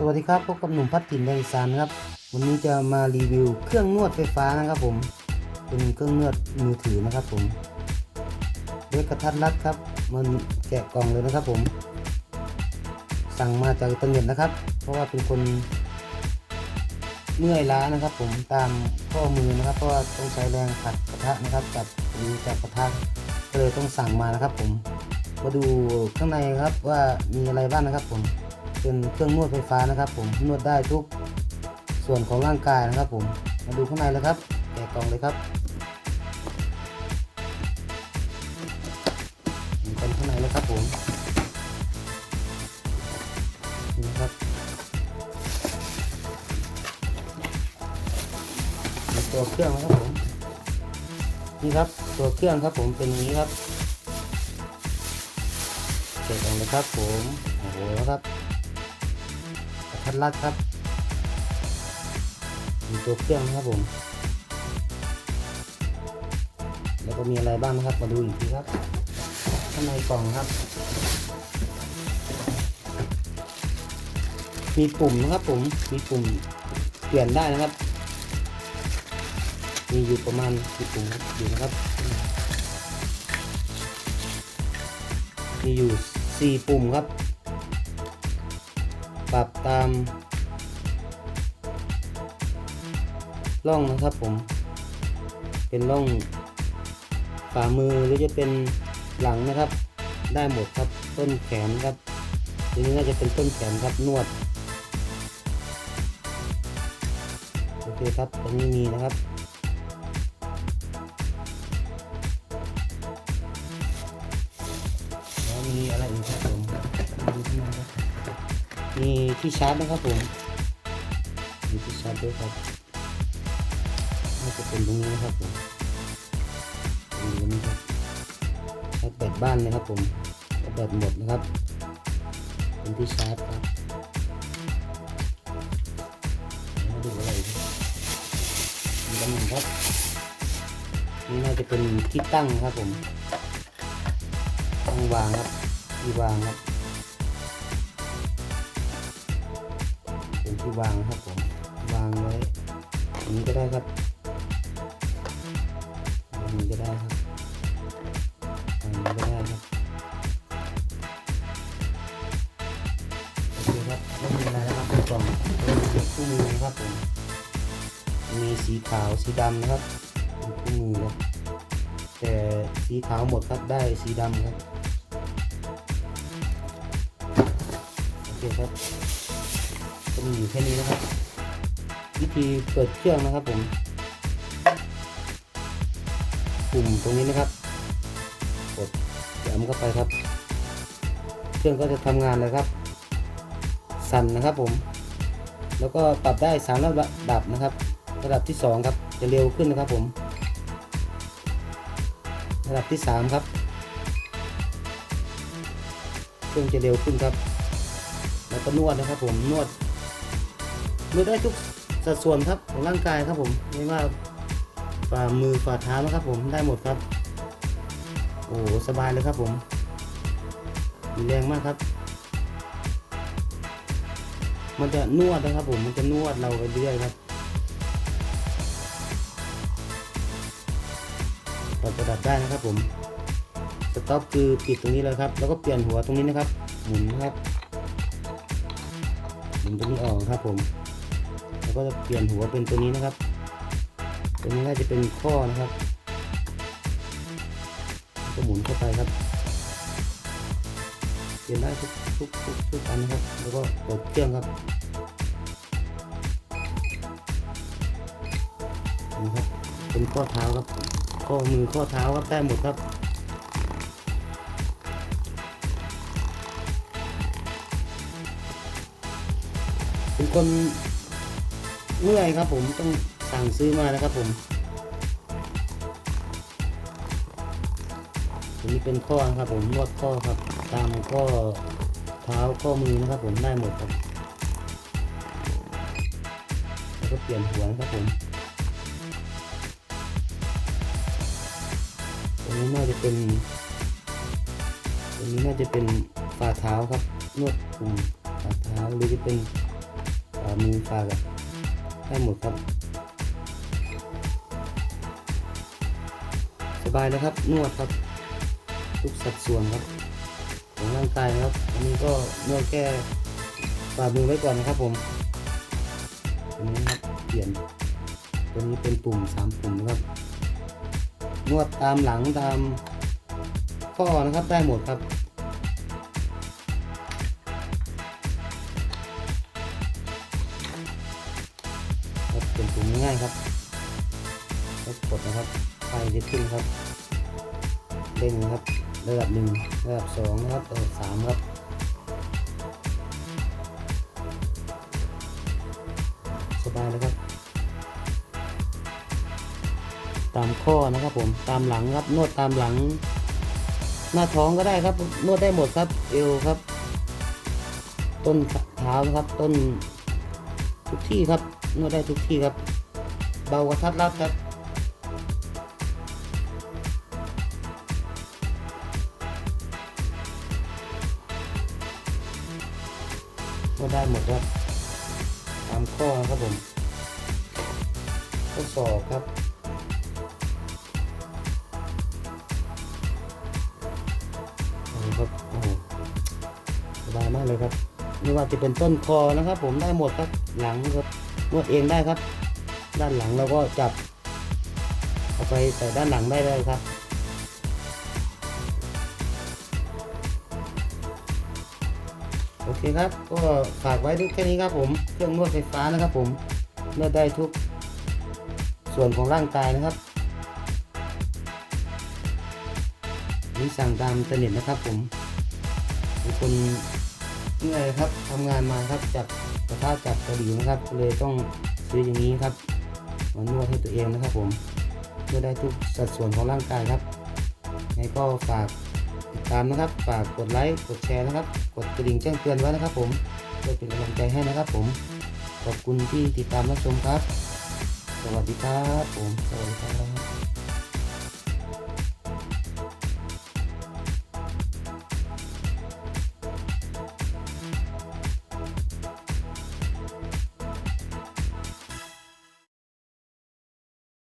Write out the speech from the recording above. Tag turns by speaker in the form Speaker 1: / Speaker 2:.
Speaker 1: สวัสดีครับพบกับหนุ่มพัดถิ่นแดงอีสานครับ วันนี้จะมารีวิวเครื่องนวดไฟฟ้านะครับผมเป็นเครื่องนวดมือถือนะครับผมเล็กกระทัดรัดครับ มันแกะกล่องเลยนะครับผม สั่งมาจากอินเทอร์เน็ตนะครับ เพราะว่าเป็นคนเมื่อยล้านะครับ ผมตามข้อมือนะครับเพราะว่าต้องใช้แรงขัดกระทะนะครับจับหรือจับกระทะก็เลยต้องสั่งมานะครับ ผมมาดูข้างในครับว่ามีอะไรบ้างนะครับผม เป็นเครื่องนวดไฟฟ้านะครับผมนวดได้ทุกส่วนของร่างกายนะครับผมมาดูข้างในเลยครับแกะกล่องเลยครับเป็นข้างในเลยครับผมนี่ครับมีตัวเครื่องนะครับผมนี่ครับตัวเครื่องครับผมเป็นอย่างนี้ครับแกะกล่องเลยครับผมโอ้โหครับ ทัดรัดครับมีตัวเครื่องนะครับผม แล้วก็มีอะไรบ้างนะครับ มาดูอีกทีครับ ข้างในกล่องครับ มีปุ่มนะครับผม มีปุ่มเปลี่ยนได้นะครับ มีอยู่ประมาณกี่ปุ่มครับอยู่นะครับ มีอยู่สี่ปุ่มครับ ปรับตามร่องนะครับผม เป็นร่องฝ่ามือหรือจะเป็นหลังนะครับ ได้หมดครับต้นแขนครับทีนี้น่าจะเป็นต้นแขนครับนวดโอเคครับตรงนี้มีนะครับ มีที่ชาร์จนะครับผมมีที่ชาร์จด้วยครับน่าจะเป็นตรงนี้นะครับผมตรงนี้ครับชาร์จแบตบ้านนะครับผมถ้าแบตหมดนะครับ เป็นที่ชาร์จครับมาดูอะไรมีตำแหน่งครับนี่น่าจะเป็นที่ตั้งครับผมตั้งวางครับที่วางครับ ที่วางครับผมวางไว้อย่างนี้ก็ได้ครับอย่างนี้ก็ได้ครับอย่างนี้ก็ได้ครับโอเคครับไม่มีอะไรแล้วครับในกล่องเป็นคู่มือนะครับผมมีสีขาวสีดำนะครับเป็นคู่มือครับแต่สีขาวหมดครับได้สีดำครับโอเคครับ ก็มีอยู่แค่นี้นะครับ วิธีเปิดเครื่องนะครับผมปุ่มตรงนี้นะครับกดย้ำเข้าไปครับ เครื่องก็จะทำงานเลยครับ สั่นนะครับผม แล้วก็ปรับได้สามระดับนะครับ ระดับที่สองครับ จะเร็วขึ้นนะครับผม ระดับที่สามครับ เครื่องจะเร็วขึ้นครับ แล้วก็นวดนะครับผมนวด นวดได้ทุกสัดส่วนครับของร่างกายครับผมไม่ว่าฝ่ามือฝ่าเท้านะครับผมได้หมดครับ โอ้โหสบายเลยครับผมมีแรงมากครับ มันจะนวดนะครับผมมันจะนวดเราไปเรื่อยครับปรับระดับได้นะครับผมสต็อปคือปิดตรงนี้เลยครับ แล้วก็เปลี่ยนหัวตรงนี้นะครับ หมุนนะครับหมุนตัวนี้ออกครับผม ก็จะเปลี่ยนหัวเป็นตัวนี้นะครับ ตัวนี้น่าจะเป็นข้อนะครับ ก็หมุนเข้าไปครับเปลี่ยนได้ทุกทุกทุกทุกอันนะครับ แล้วก็กดเครื่องครับนี่ครับเป็นข้อเท้าครับข้อมือข้อเท้าครับได้หมดครับเป็นคน เมื่อยครับผมต้องสั่งซื้อมานะครับผมตัวนี้เป็นข้อครับผมนวดข้อครับ ตามข้อเท้าข้อมือนะครับ ผมได้หมดครับแล้วก็เปลี่ยนหัวนะครับผมตรงนี้น่าจะเป็นตรงนี้น่าจะเป็นฝ่าเท้าครับนวดกลุ่มฝ่าเท้าหรือจะเป็นมือฝ่ากับ ได้หมดครับ สบายแล้วครับ นวดครับ ทุกสัดส่วนครับ ของร่างกายนะครับ อันนี้ก็นวดแค่ฝ่ามือไว้ก่อนนะครับผมอันนี้ครับเปลี่ยน ตัวนี้เป็นปุ่มสามปุ่มนะครับ นวดตามหลังตามข้อนะครับได้หมดครับ ครับเป็นปุ่มง่ายครับแล้วกดนะครับไฟจะขึ้นครับเร่งนะครับระดับหนึ่งระดับสองนะครับระดับสามครับสบายเลยครับ ตามข้อนะครับผมตามหลังครับนวดตามหลัง หน้าท้องก็ได้ครับ นวดได้หมดครับเอวครับ ต้นเท้านะครับต้นทุกที่ครับ นวดได้ทุกที่ครับ เบากระทัดรัดครับนวดได้หมดครับตามข้อครับผมข้อศอกครับครับโอ้สบายมากเลยครับไม่ว่าจะเป็นต้นคอนะครับ ผมได้หมดครับหลังครับ นวดเองได้ครับ ด้านหลังเราก็จับ เอาไปใส่ด้านหลังได้เลยครับโอเคครับ ก็ฝากไว้ด้วยแค่นี้ครับผม เครื่องนวดไฟฟ้านะครับผม นวดได้ทุก ส่วนของร่างกายนะครับ นี่สั่งตามอินเทอร์เน็ตนะครับผมเป็นคนเหนื่อยครับทำงานมาครับจา กระทะจากเกาหลีนะครับเลยต้องซื้ออย่างนี้ครับมานวดให้ตัวเองนะครับผมเพื่อได้ทุกสัดส่วนของร่างกายครับไงก็ฝากติดตามนะครับ ฝากกดไลค์กดแชร์นะครับ กดกระดิ่งแจ้งเตือนไว้นะครับ ผมเพื่อเป็นกำลังใจให้นะครับผมขอบคุณที่ติดตามรับชมครับ สวัสดีครับผมสวัสดีครับ